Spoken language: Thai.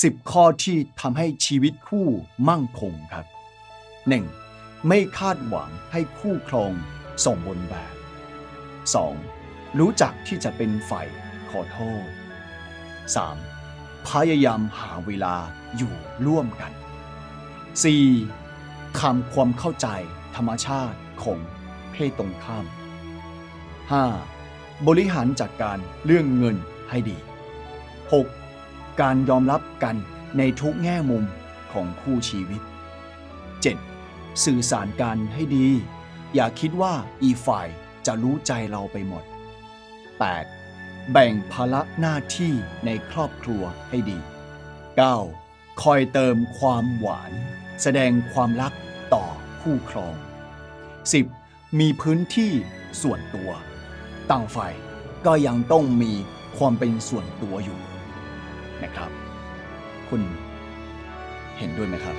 10 ข้อที่ทำให้ชีวิตคู่มั่งคงครับ 1. ไม่คาดหวังให้คู่ครองสมบูรณ์แบบ 2. รู้จักที่จะเป็นฝ่ายขอโทษ 3. พยายามหาเวลาอยู่ร่วมกัน 4. ทำความเข้าใจธรรมชาติของเพศตรงข้าม 5. บริหารจัดการเรื่องเงินให้ดี 6. การยอมรับกันในทุกแง่มุมของคู่ชีวิต 7. สื่อสารกันให้ดี อย่าคิดว่าอีฝ่ายจะรู้ใจเราไปหมด 8. แบ่งภาระหน้าที่ในครอบครัวให้ดี 9. คอยเติมความหวาน แสดงความรักต่อคู่ครอง 10. มีพื้นที่ส่วนตัว ต่างฝ่ายก็ยังต้องมีความเป็นส่วนตัวอยู่ นะครับ คุณเห็นด้วยไหมครับ